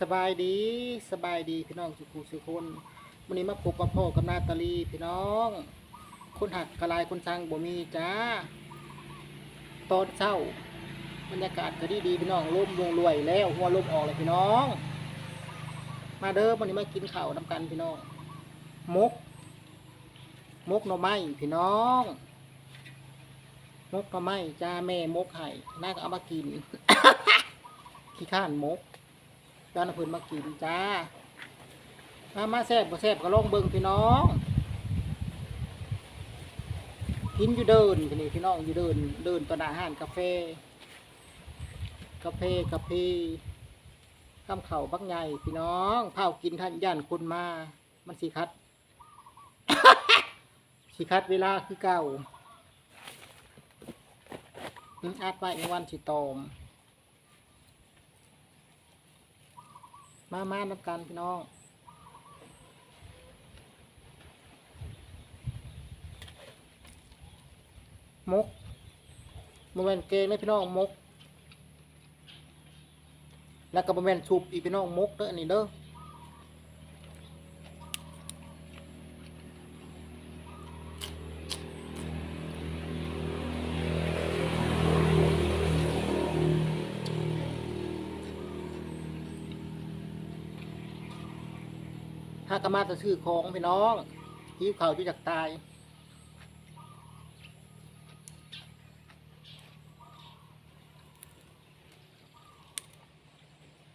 สบายดีสบายดีพี่น้องสุขุสุคนวันนี้มาพบกับพ่อกับนาตาลีพี่น้อง คนหักกระลายคนสร้างบ่มีจ้าตอนเช้าบรรยากาศก็ดีดีพี่น้องลมวงรวยแล้วหัวลมออกเลยพี่น้อง มาเด้อวันนี้มากินข้าวนำกันพี่น้องมกมกหน่อไม้พี่น้องมกหน่อไม้จ้าแม่มกไห่น่าก็เอามากินขี้ข้านมก จ้าน้ำเพื้นมากินจ้า มามาแซ่บบ่แซ่บก็ลองเบิ่งพี่น้อง กินอยู่เดินพี่นี่พี่น้องอยู่เดิน เดินตอนอาหารกาแฟ กาแฟกาแฟข้ามเข่าบักใหญ่พี่น้องเผากินท่านย่านคนมา มันสีคัด สีคัดเวลาคือเก่าอัดไว้ในวันสิตอม มามานับกันพี่น้องมกโมเมนเกงไหมพี่น้องมก แล้วก็โมเมนชุบอีพี่น้องมกเด้ออันนี้เด้อากมาจะซื้อของพี่น้องหิวข่าวอยู่จากตาย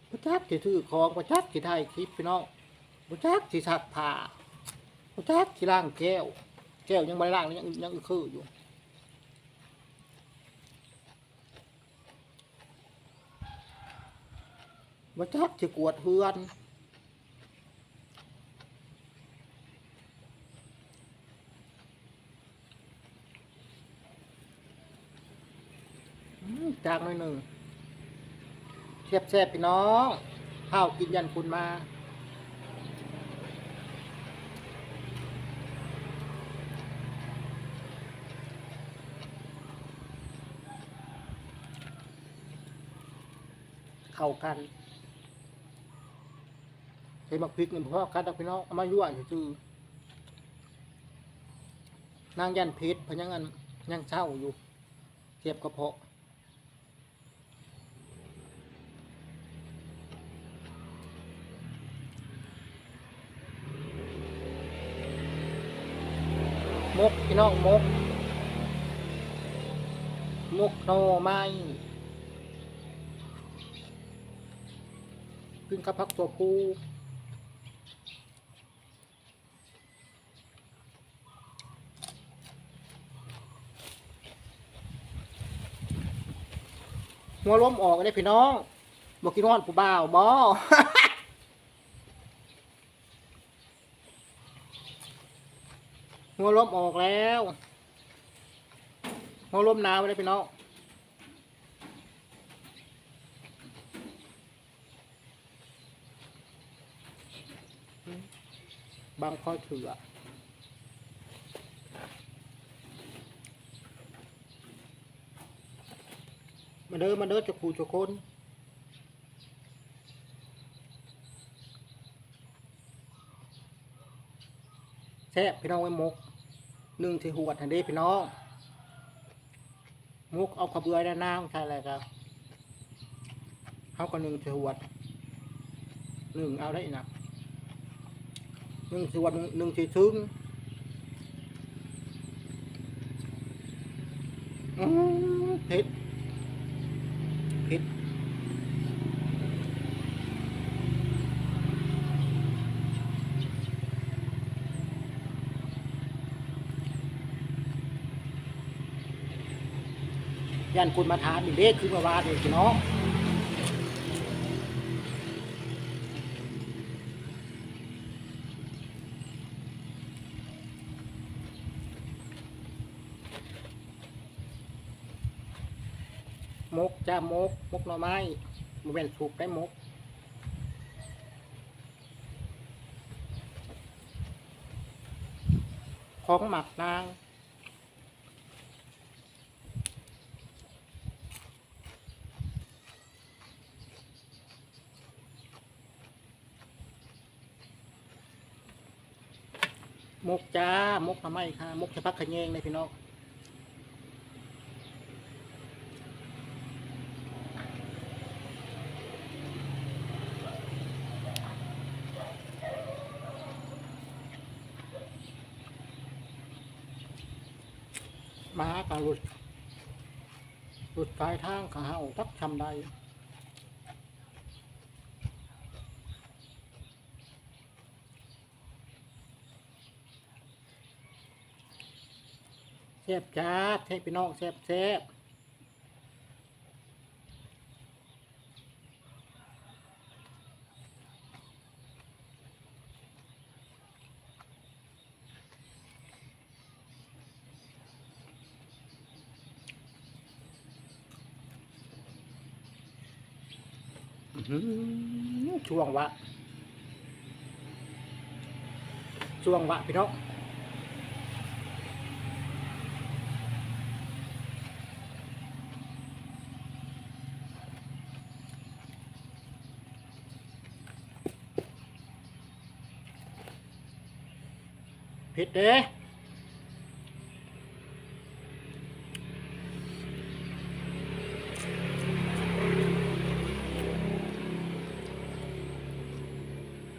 บุจักสิถือของบุจักสิถ่ายคลิปพี่น้องบุจักสิสักผ้าบุจักสิล้างแก้ว แก้วยังไม่ล้างยยังยังอึคืออยู่บุจักสิกวดเฮือน จางหน่อยหนึ่งแซ่บแซ่บพี่น้องข้าวกินยันคุณมาเข้ากันใส่มักพริกเนี่พ่อคัดเอาพี่น้องเอามายั่วซื่อนางยันเพชรพยังอันยังเช่าอยู่เทียบกระเพาะ ม กพี่น้องมกมกหน่อไม้ขึ้นกับพักตัวผู้หัวล้มออกเลยพี่น้องบอกกินนอนผู้บ่าวบอ หัวล้มออกแล้ว หัวล้มหนาวไปเลยพี่น้องบางข้อเถื่อมาเด้อมาเด้อจะขู่จะคนแซ่บพี่น้องไว้มก นึ่งที่หวดทันดีพี่น้อง มุกเอาขบเบือด้านหน้าใช่อะไรครับเขาก็หนึ่งที่หวดหนึ่งเอาได้นะหนึ่งที่หวดหนึ่งที่ซึ้งอื้อเผ็ด ยันคุณมาทานอีกเด้คือมาวาดเลยพี่น้องมกจ้ามกมกหน่อไม้มาเป็นสุกได้มกของหมักนาง มกจ้ามกทำไมค่ะมกจะพักขะแยงเลยพี่น้องมาการหลุดหลุดกายทางขาเห่าทักทำใด แซ่บจ้าเทพี่น้องแซ่บแซ่บช่วงวะช่วงวะพี่น้อง ผิดเด้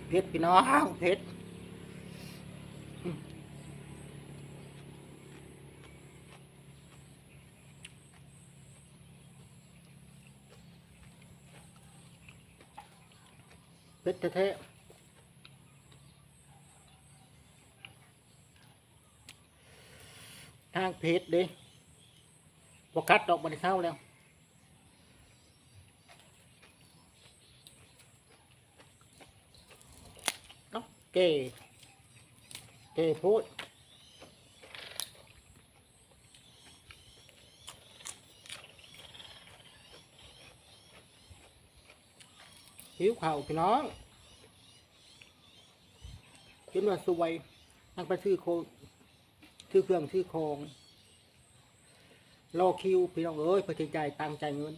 เผ็ดพี่น้องเผ็ดเผ็ดแท้ๆ ทางเพจเด้บกัดดอกบันเข้าแล้วเนาะเก๋เก๋พูดหิวข่าวพี่น้องกินว่าสวยนั่งไปซื้อโค ชื่อเครื่องชื่อโครงรอคิวพี่น้องเอ้ยเพื่อจะจ่ายตังค์จ่ายเงิน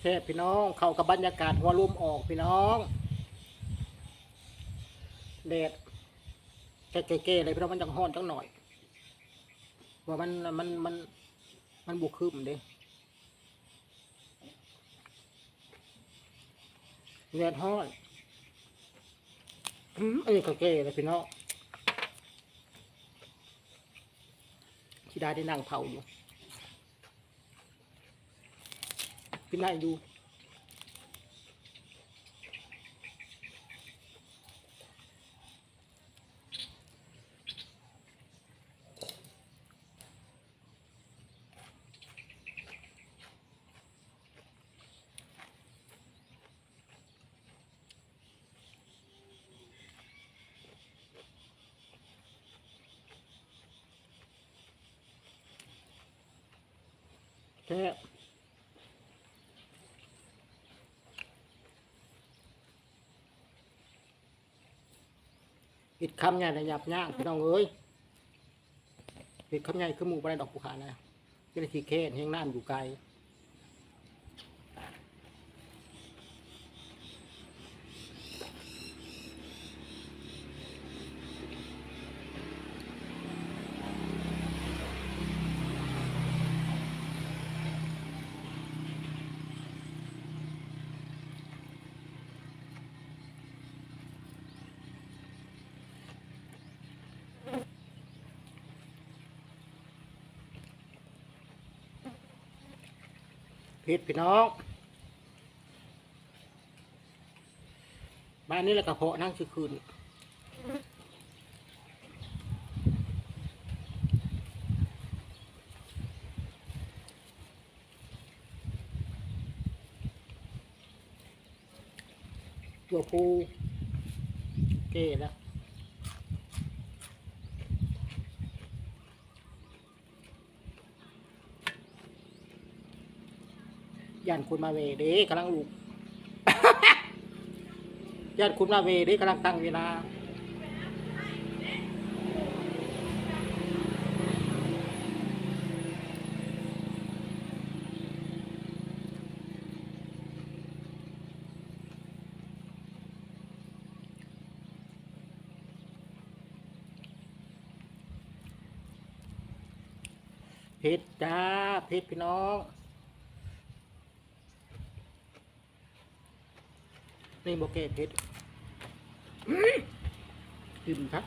แค่พี่น้อง เข้ากับบรรยากาศหัวลมออกพี่น้อง แดดแก่ๆเลยพี่น้องมันจังห้อนจังหน่อยว่ามันมันมันมันบุกคืมเด้แดดห้อนอืมอันนี้ก็แก่เลยพี่น้องที่ได้ได้นั่งเผาอยู่พี่นายดู แค่อิดคำใหญ่ระยับย่างพี่น้องเอ้ยอิดคำใหญ่คือหมู่ปลาดอกภูขานะก็เลยทีแค่เฮงน้ำอยู่ไกล พิษพี่น้อง บ้านนี้แหละกระเพาะนั่งชื่อคืนตัวปูเก้แล้ว ยันคนมาเวเด้กำลังลูกญาติคุณมาเวได้กำลังตั้งเวลาเพชรจ้าเพชรพี่น้อง นี่โบเกเพชรกินครับ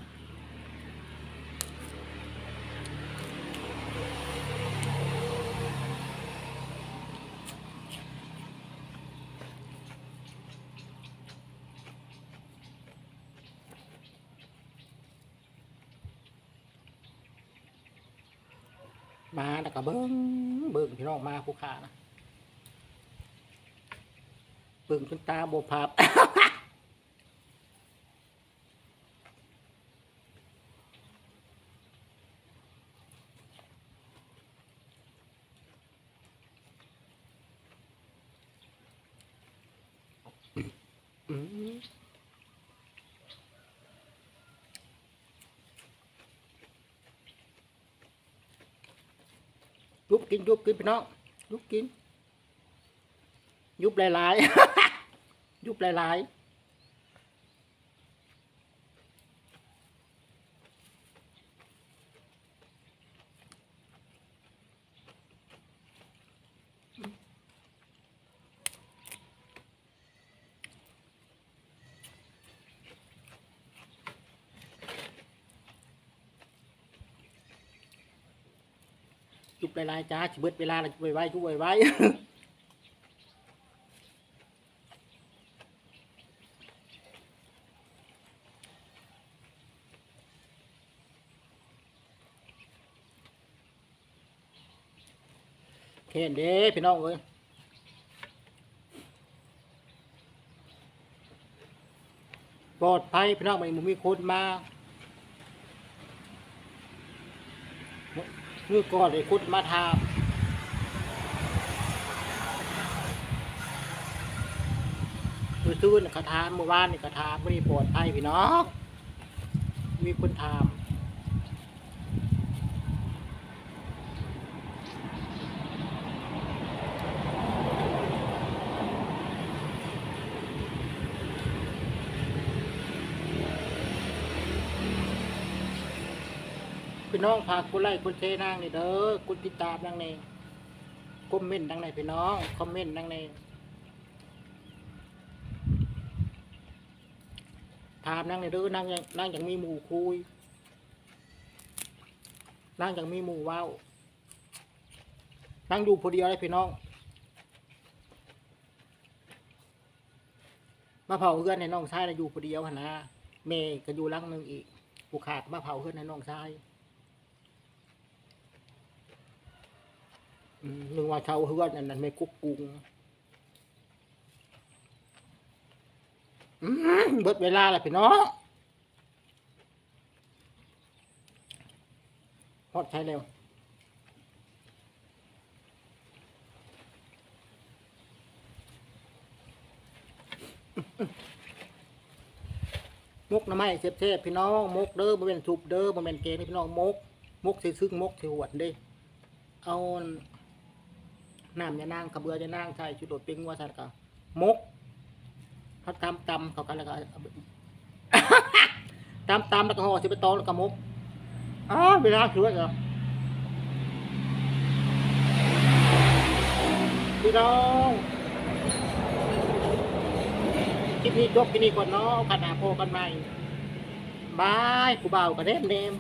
มาแล้วก็เบิ้งเบิ้งพี่น้องมาผู้ขานะ เบิ้งจนตาบวพับอืมยุบกินยุบกินพี่น้องยุบกิน ยุบหลายๆ ยุบหลายๆยุบหลายๆจ้าชิเบิดเวลาเราจุบไว้จุบไว้ เห็นเด้พี่น้องเอ้ยปลอดภัยพี่น้องไม่มีคนมาเมื่อก่อนเลยคุดมาทามมือซื้อกระทามเมื่อวานนี่กระทามไม่ได้ปลอดภัยพี่น้องมีคนถาม พี่น้องฝากกดไลค์กดแชร์นางนี่เด้อกดติดตามนางนี่คอมเมนต์นางในพี่น้องคอมเมนต์นางในถามนางนี่เด้อนางยังนางยังมีหมู่คุยนางยังมีหมู่ว้าวนางอยู่ผู้เดียวเลยพี่น้องมาเผาเพื่อนในน้องชายน่ะอยู่ผู้เดียวหนนะเมย์ก็อยู่ลังหนึงอีกผู้ขาดมาเผาเพื่อนในน้องชาย อืม นึกว่าชาวเฮือนอันนั้นไม่กุกกุงเบิดเวลาแล้วพี่น้องฮอดใช้เร็วมกน้ำไม้เซฟๆพี่น้องมกเด้อบ่เป็นทุบเด้อบ่เป็นเกนี่พี่น้องมกมกสิซึ่งมกสิหวดด้เอา น้ำยานางกระเบือยานางใช่ชุดโดดปิ้งว่าสัตว์ก็มกเขาตำตำเขากันแล้วก็ตำตำแล้วก็ห่อสิไปตองแล้วก็มกอ้าวเวลาคือว่าเหรอพี่น้องคลิปนี้จบที่นี่ก่อนเนาะขนาโพกันใหม่บายกูเบากันเด่นเดม